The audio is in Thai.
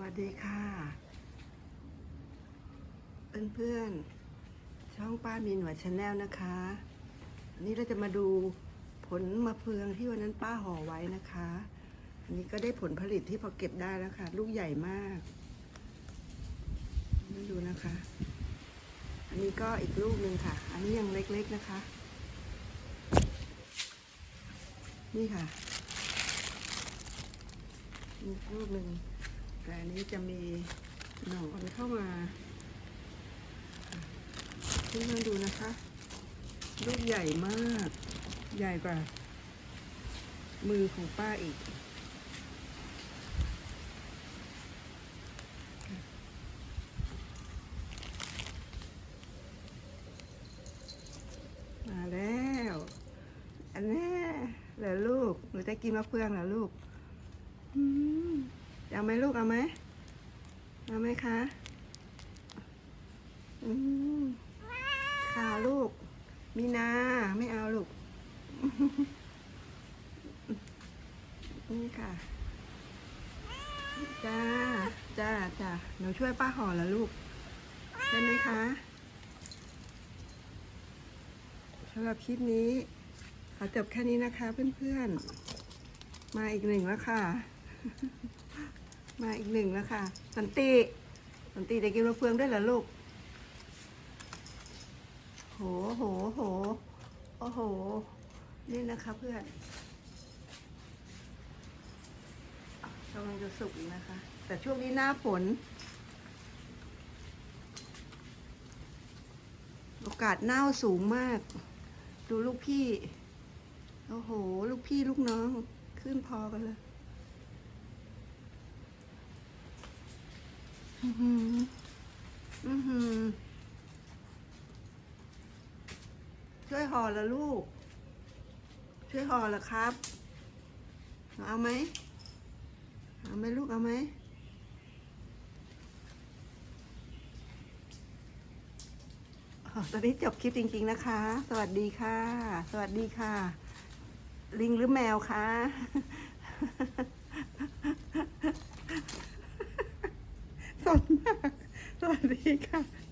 วัสดีค่ะ เพื่อนๆ ช่องป้ามีหนวดชาแนลนะคะอันนี้เราจะมาดูผลมะเฟืองที่วันนั้นป้าห่อไว้นะคะ อันนี้ก็ได้ผลผลิตที่พอเก็บได้แล้วค่ะ ลูกใหญ่มากมาดูนะคะ อันนี้ก็อีกลูกหนึ่งค่ะ อันนี้ยังเล็กๆนะคะ นี่ค่ะอีกลูกหนึ่ง แต่อันนี้จะมีหนอนเข้ามาเพื่อนๆดูนะคะลูกใหญ่มาก ใหญ่กว่า มือของป้าอีก มาแล้ว อันนี้เหรอลูก หนูจะกินมะเฟืองเหรอลูก เอาไหมลูกเอาไหมเอาไหมคะอืมค่ะลูก มีนาไม่เอาลูก นี่ค่ะ จ้า จ้าจ้าหนูช่วยป้าห่อแล้วลูกใช่ไหมคะสำหรับคลิปนี้ ขอจบแค่นี้นะคะเพื่อนๆ มาอีกหนึ่งแล้วค่ะ มาอีกหนึ่งแล้วค่ะ สันติสันติได้กินมะเฟืองด้วยเหรอลูก โหโหโหโอ้โห นี่นะคะเพื่อนกำลังจะสุกนะคะ แต่ช่วงนี้หน้าฝน โอกาสเน่าสูงมาก ดูลูกพี่ โอ้โห ลูกพี่ลูกน้อง ขึ้นพอกันเลย อือหือ อือหือ ช่วยห่อละลูก ช่วยห่อละครับ เอาไหม เอาไหมลูกเอาไหมตอนนี้จบคลิปจริง ๆ นะคะ สวัสดีค่ะ สวัสดีค่ะ ลิงหรือแมวคะ สดมาก ส วัสดีค่ะ